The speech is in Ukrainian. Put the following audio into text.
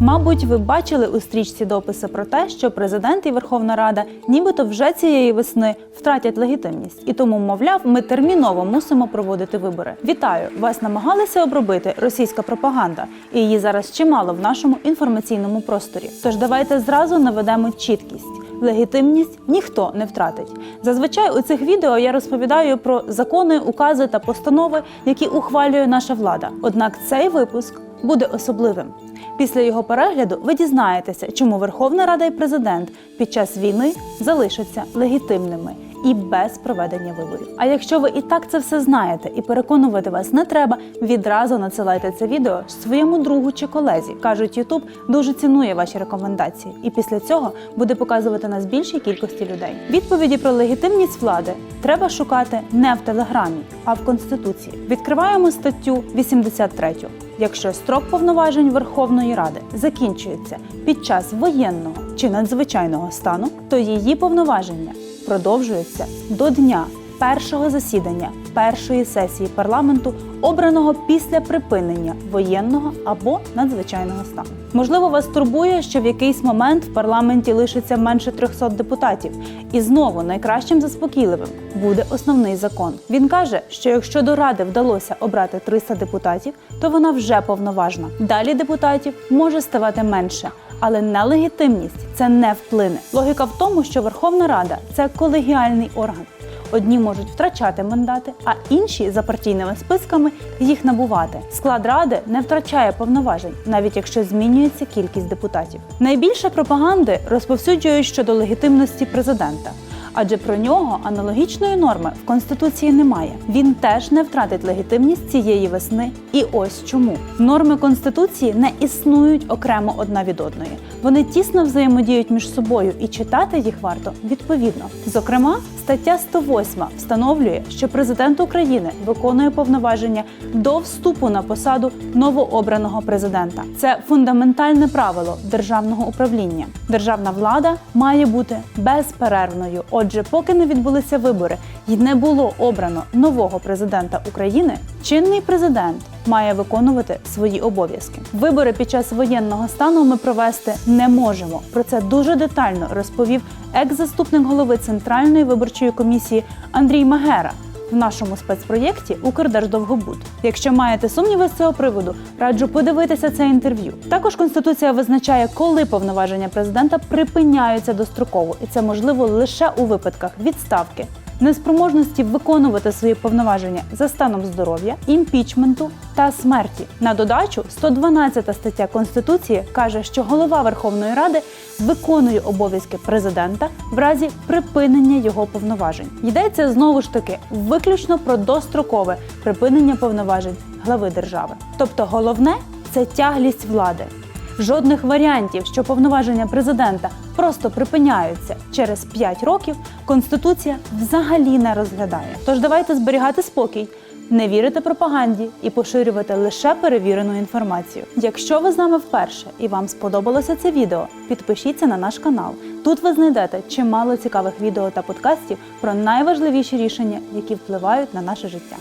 Мабуть, ви бачили у стрічці дописи про те, що президент і Верховна Рада нібито вже цієї весни втратять легітимність, і тому, мовляв, ми терміново мусимо проводити вибори. Вітаю! Вас намагалися обробити російська пропаганда, і її зараз чимало в нашому інформаційному просторі. Тож давайте зразу наведемо чіткість. Легітимність ніхто не втратить. Зазвичай у цих відео я розповідаю про закони, укази та постанови, які ухвалює наша влада. Однак цей випуск буде особливим. Після його перегляду ви дізнаєтеся, чому Верховна Рада і президент під час війни залишаться легітимними і без проведення виборів. А якщо ви і так це все знаєте і переконувати вас не треба, відразу надсилайте це відео своєму другу чи колезі. кажуть, Ютуб дуже цінує ваші рекомендації, і після цього буде показувати нас більшій кількості людей. Відповіді про легітимність влади треба шукати не в телеграмі, а в конституції. Відкриваємо статтю 83. Якщо строк повноважень Верховної Ради закінчується під час воєнного чи надзвичайного стану, то її повноваження продовжуються до дня першого засідання першої сесії парламенту, обраного після припинення воєнного або надзвичайного стану. Можливо, вас турбує, що в якийсь момент в парламенті лишиться менше 300 депутатів, і знову найкращим заспокійливим буде основний закон. Він каже, що якщо до ради вдалося обрати 300 депутатів, то вона вже повноважна. Далі депутатів може ставати менше. Але нелегітимність це не вплине. Логіка в тому, що Верховна Рада це колегіальний орган. Одні можуть втрачати мандати, а інші за партійними списками їх набувати. Склад ради не втрачає повноважень, навіть якщо змінюється кількість депутатів. Найбільше пропаганди розповсюджують щодо легітимності президента. Адже про нього аналогічної норми в конституції немає. Він теж не втратить легітимність цієї весни. І ось чому норми конституції не існують окремо одна від одної. Вони тісно взаємодіють між собою, і читати їх варто відповідно. Зокрема, стаття 108 встановлює, що президент України виконує повноваження до вступу на посаду новообраного президента. Це фундаментальне правило державного управління. Державна влада має бути безперервною. Отже, поки не відбулися вибори і не було обрано нового президента України, чинний президент має виконувати свої обов'язки. Вибори під час воєнного стану ми провести не можемо. Про це дуже детально розповів екс-заступник голови Центральної виборчої комісії Андрій Магера. В нашому спецпроєкті Укрдерждовгобуд. Якщо маєте сумніви з цього приводу, раджу подивитися це інтерв'ю. Також конституція визначає, коли повноваження президента припиняються достроково, і це можливо лише у випадках відставки, неспроможності виконувати свої повноваження за станом здоров'я, імпічменту та смерті. На додачу 112 стаття Конституції каже, що голова Верховної Ради виконує обов'язки президента в разі припинення його повноважень. Йдеться знову ж таки виключно про дострокове припинення повноважень глави держави. Тобто головне це тяглість влади. Жодних варіантів, що повноваження президента просто припиняються через 5 років, конституція взагалі не розглядає. Тож давайте зберігати спокій, не вірити пропаганді і поширювати лише перевірену інформацію. Якщо ви з нами вперше і вам сподобалося це відео, підпишіться на наш канал. Тут ви знайдете чимало цікавих відео та подкастів про найважливіші рішення, які впливають на наше життя.